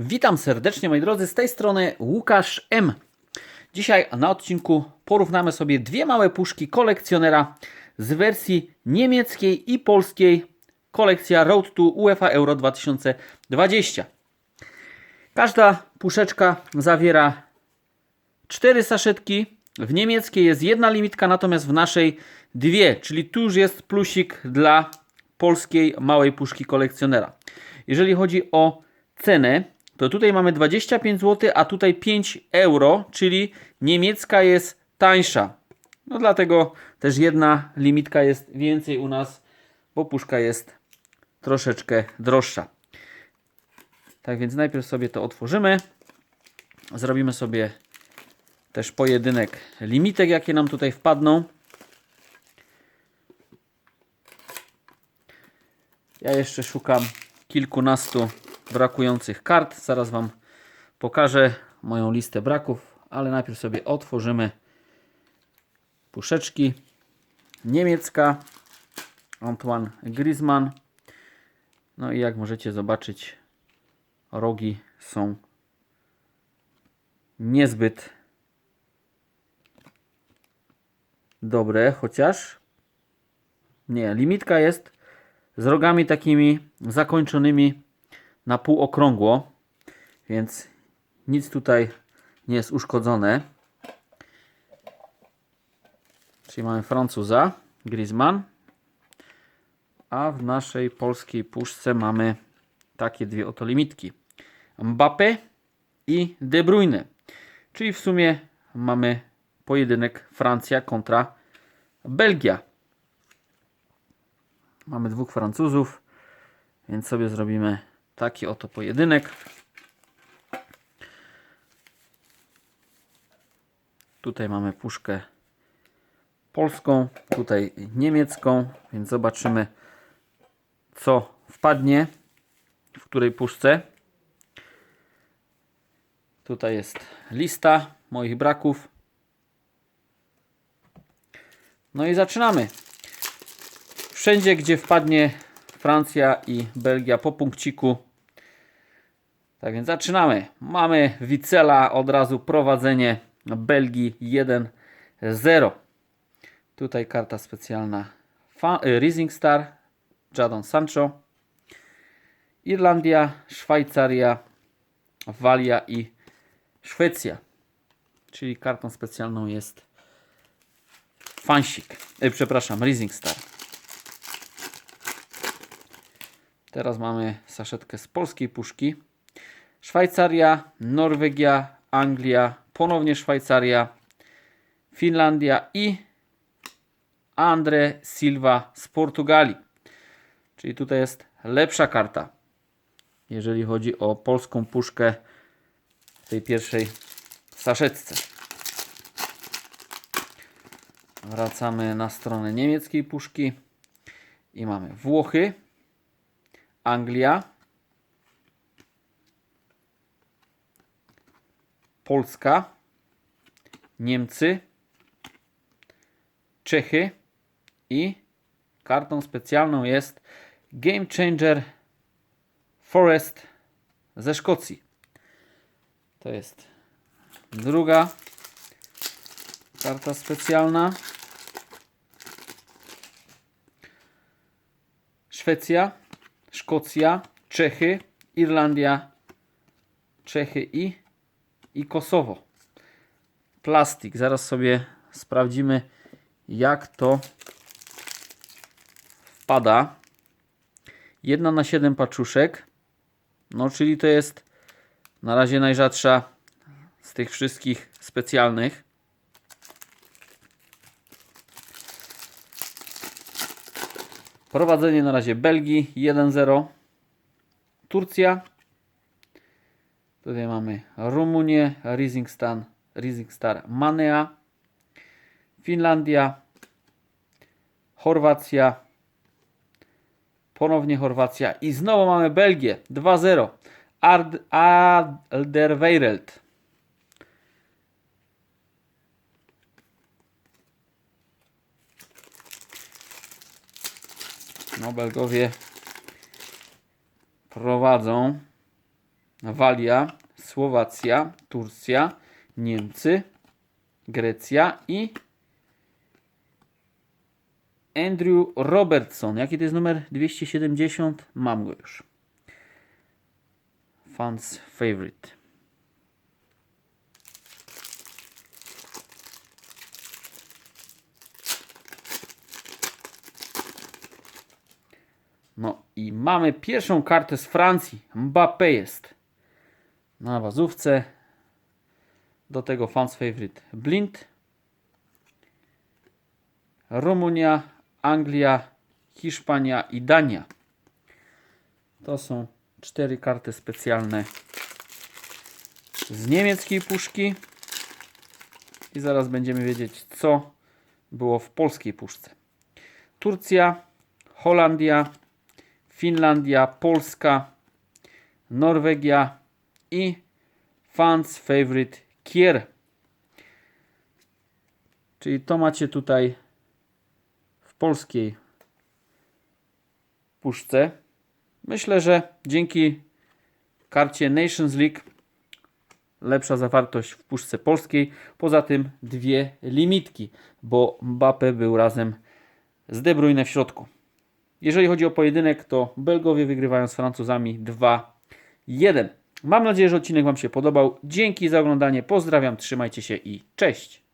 Witam serdecznie moi drodzy, z tej strony Łukasz M. Dzisiaj na odcinku porównamy sobie dwie małe puszki kolekcjonera z wersji niemieckiej i polskiej kolekcja Road to UEFA Euro 2020. Każda puszeczka zawiera cztery saszetki. W niemieckiej jest jedna limitka, natomiast w naszej dwie, czyli tu już jest plusik dla polskiej małej puszki kolekcjonera. Jeżeli chodzi o cenę, to tutaj mamy 25 zł, a tutaj 5 euro, czyli niemiecka jest tańsza. No dlatego też jedna limitka jest więcej u nas, bo puszka jest troszeczkę droższa. Tak więc najpierw sobie to otworzymy. Zrobimy sobie też pojedynek limitek, jakie nam tutaj wpadną. Ja jeszcze szukam kilkunastu brakujących kart. Zaraz Wam pokażę moją listę braków, ale najpierw sobie otworzymy puszeczki. Niemiecka, Antoine Griezmann. No i jak możecie zobaczyć, rogi są niezbyt dobre, chociaż nie, limitka jest z rogami takimi zakończonymi na pół okrągło, więc nic tutaj nie jest uszkodzone. Czyli mamy Francuza, Griezmann, a w naszej polskiej puszce mamy takie dwie oto limitki. Mbappé i De Bruyne. Czyli w sumie mamy pojedynek Francja kontra Belgia. Mamy dwóch Francuzów, więc sobie zrobimy taki oto pojedynek. Tutaj mamy puszkę polską, tutaj niemiecką, więc zobaczymy co wpadnie w której puszce. Tutaj jest lista moich braków. No i zaczynamy. Wszędzie, gdzie wpadnie Francja i Belgia po punkciku. Tak więc zaczynamy. Mamy Wicela, od razu prowadzenie Belgii 1-0. Tutaj karta specjalna y, Rising Star, Jadon Sancho. Irlandia, Szwajcaria, Walia i Szwecja. Czyli kartą specjalną jest Fansik. E, przepraszam, Rising Star. Teraz mamy saszetkę z polskiej puszki. Szwajcaria, Norwegia, Anglia, ponownie Szwajcaria, Finlandia i Andre Silva z Portugalii. Czyli tutaj jest lepsza karta, jeżeli chodzi o polską puszkę w tej pierwszej saszetce. Wracamy na stronę niemieckiej puszki i mamy Włochy, Anglia, Polska, Niemcy, Czechy i kartą specjalną jest Game Changer Forest ze Szkocji. To jest druga karta specjalna. Szwecja, Szkocja, Czechy, Irlandia, Czechy i, i Kosowo. Plastik. Zaraz sobie sprawdzimy, jak to wpada. Jedna na 7 paczuszek. No, czyli to jest na razie najrzadsza z tych wszystkich specjalnych. Prowadzenie na razie Belgii 1-0. Turcja. Tutaj mamy Rumunię, Rising Star, Rising Star Manea. Finlandia. Chorwacja. Ponownie Chorwacja. I znowu mamy Belgię 2-0. Ard- Alderweireld. No, Belgowie prowadzą. Walia, Słowacja, Turcja, Niemcy, Grecja i Andrew Robertson. Jaki to jest numer 270? Mam go już. Fans favorite. No i mamy pierwszą kartę z Francji. Mbappé jest na bazówce. Do tego fans favorite Blind. Rumunia, Anglia, Hiszpania i Dania. To są cztery karty specjalne z niemieckiej puszki. I zaraz będziemy wiedzieć, co było w polskiej puszce. Turcja, Holandia, Finlandia, Polska, Norwegia i fans favorite Kier. Czyli to macie tutaj w polskiej puszce. Myślę, że dzięki karcie Nations League lepsza zawartość w puszce polskiej. Poza tym dwie limitki, bo Mbappe był razem z De Bruyne w środku. Jeżeli chodzi o pojedynek, to Belgowie wygrywają z Francuzami 2-1. Mam nadzieję, że odcinek Wam się podobał. Dzięki za oglądanie. Pozdrawiam, trzymajcie się i cześć.